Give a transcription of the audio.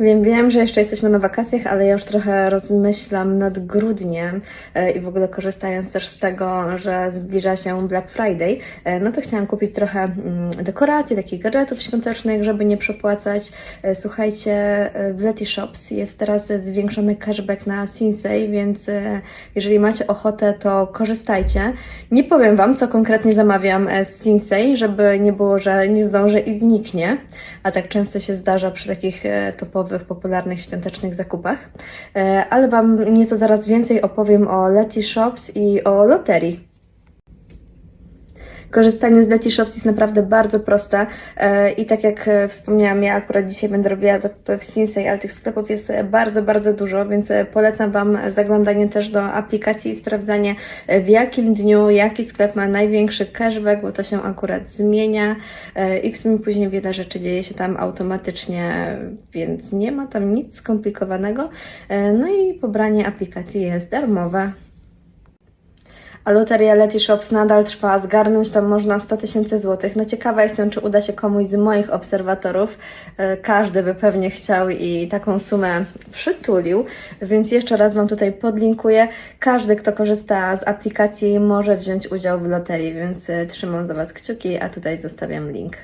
Wiem, wiem, że jeszcze jesteśmy na wakacjach, ale ja już trochę rozmyślam nad grudniem e, i w ogóle korzystając też z tego, że zbliża się Black Friday, e, no to chciałam kupić trochę mm, dekoracji, takich gadżetów świątecznych, żeby nie przepłacać. E, Słuchajcie, w Leti Shops jest teraz zwiększony cashback na Sinsei, więc jeżeli macie ochotę, to korzystajcie. Nie powiem Wam, co konkretnie zamawiam z Sinsei, żeby nie było, że nie zdążę i zniknie, a tak często się zdarza przy takich e, topowych, popularnych świątecznych zakupach. E, Ale Wam nieco zaraz więcej opowiem o Leti Shops i o loterii. Korzystanie z Leti Shops jest naprawdę bardzo proste e, i tak jak e, wspomniałam, ja akurat dzisiaj będę robiła zakupy w Sinsei, ale tych sklepów jest e, bardzo, bardzo dużo, więc polecam Wam zaglądanie też do aplikacji i sprawdzanie w jakim dniu, jaki sklep ma największy cashback, bo to się akurat zmienia i w sumie później wiele rzeczy dzieje się tam automatycznie, więc nie ma tam nic skomplikowanego. No i pobranie aplikacji jest darmowe a loteria Leti Shops nadal trwa. Zgarnąć tam można 100 tysięcy złotych. No ciekawa jestem, czy uda się komuś z moich obserwatorów. E, każdy by pewnie chciał i taką sumę przytulił, więc jeszcze raz Wam tutaj podlinkuję. Każdy, kto korzysta z aplikacji, może wziąć udział w loterii, więc e, trzymam za Was kciuki, a tutaj zostawiam link.